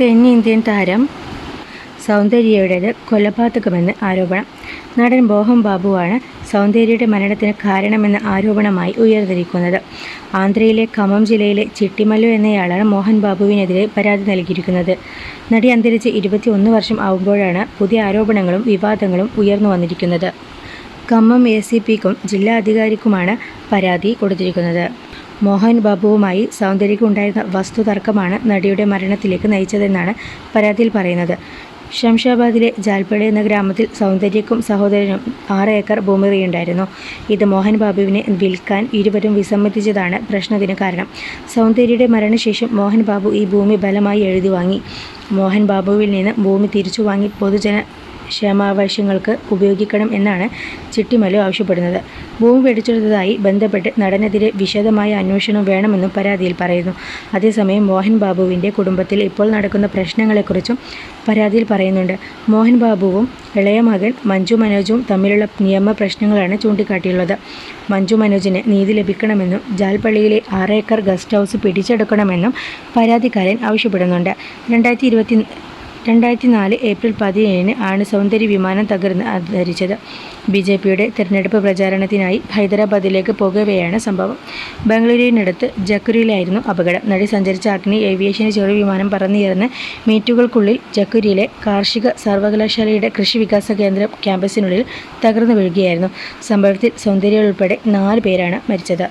തെന്നിന്ത്യൻ താരം സൗന്ദര്യയുടേത് കൊലപാതകമെന്ന് ആരോപണം. നടൻ മോഹൻ ബാബുവാണ് സൗന്ദര്യയുടെ മരണത്തിന് കാരണമെന്ന ആരോപണമായി ഉയർന്നിരിക്കുന്നത്. ആന്ധ്രയിലെ ഖമ്മം ജില്ലയിലെ ചിട്ടിമല്ലു എന്നയാളാണ് മോഹൻ ബാബുവിനെതിരെ പരാതി നൽകിയിരിക്കുന്നത്. നടി അന്തരിച്ച് ഇരുപത്തിയൊന്ന് വർഷം ആവുമ്പോഴാണ് പുതിയ ആരോപണങ്ങളും വിവാദങ്ങളും ഉയർന്നു വന്നിരിക്കുന്നത്. ഖമ്മം എ സി പിക്കും ജില്ലാ അധികാരിക്കുമാണ് പരാതി കൊടുത്തിരിക്കുന്നത്. മോഹൻ ബാബുവുമായി സൗന്ദര്യക്ക് ഉണ്ടായിരുന്ന വസ്തുതർക്കമാണ് നടിയുടെ മരണത്തിലേക്ക് നയിച്ചതെന്നാണ് പരാതിയിൽ പറയുന്നത്. ഷംഷാബാദിലെ ജാൽപ്പടി എന്ന ഗ്രാമത്തിൽ സൗന്ദര്യക്കും സഹോദരനും ആറ് ഏക്കർ ഭൂമിയുണ്ടായിരുന്നു ഇത് മോഹൻ ബാബുവിനെ വിൽക്കാൻ ഇരുവരും വിസമ്മതിച്ചതാണ് പ്രശ്നത്തിന് കാരണം. സൗന്ദര്യയുടെ മരണശേഷം മോഹൻ ബാബു ഈ ഭൂമി ബലമായി എഴുതി വാങ്ങി മോഹൻ ബാബുവിൽ നിന്ന് ഭൂമി തിരിച്ചു വാങ്ങി പൊതുജന ക്ഷേമാവശ്യങ്ങൾക്ക് ഉപയോഗിക്കണം എന്നാണ് ചിട്ടിമലു ആവശ്യപ്പെടുന്നത്. ഭൂമി പിടിച്ചെടുത്തതായി ബന്ധപ്പെട്ട് നടനെതിരെ വിശദമായ അന്വേഷണം വേണമെന്നും പരാതിയിൽ പറയുന്നു. അതേസമയം മോഹൻ ബാബുവിന്റെ കുടുംബത്തിൽ ഇപ്പോൾ നടക്കുന്ന പ്രശ്നങ്ങളെക്കുറിച്ചും പരാതിയിൽ പറയുന്നുണ്ട്. മോഹൻ ബാബുവും ഇളയ മകൻ മഞ്ജു മനോജും തമ്മിലുള്ള നിയമ പ്രശ്നങ്ങളാണ് ചൂണ്ടിക്കാട്ടിയുള്ളത്. മഞ്ജു മനോജിന് നീതി ലഭിക്കണമെന്നും ജാൽപ്പള്ളിയിലെ ആറേക്കർ ഗസ്റ്റ് ഹൗസ് പിടിച്ചെടുക്കണമെന്നും പരാതിക്കാരൻ ആവശ്യപ്പെടുന്നുണ്ട്. രണ്ടായിരത്തി ഇരുപത്തി രണ്ടായിരത്തി നാല് ഏപ്രിൽ പതിനേഴിന് ആണ് സൗന്ദര്യ വിമാനം തകർന്ന് അന്തരിച്ചത് ബി ജെ പിയുടെ തെരഞ്ഞെടുപ്പ് പ്രചാരണത്തിനായി ഹൈദരാബാദിലേക്ക് പോകവെയാണ് സംഭവം. ബംഗളൂരുവിനടുത്ത് ജക്കുരിയിലായിരുന്നു അപകടം. നടി സഞ്ചരിച്ച അഗ്നി ഏവിയേഷന് ചെറു വിമാനം പറന്നുയർന്ന് മീറ്റുകൾക്കുള്ളിൽ ജക്കുരിയിലെ കാർഷിക സർവകലാശാലയുടെ കൃഷി വികാസ കേന്ദ്രം ക്യാമ്പസിനുള്ളിൽ തകർന്നു വീഴുകയായിരുന്നു. സംഭവത്തിൽ സൗന്ദര്യ ഉൾപ്പെടെ നാല് പേരാണ് മരിച്ചത്.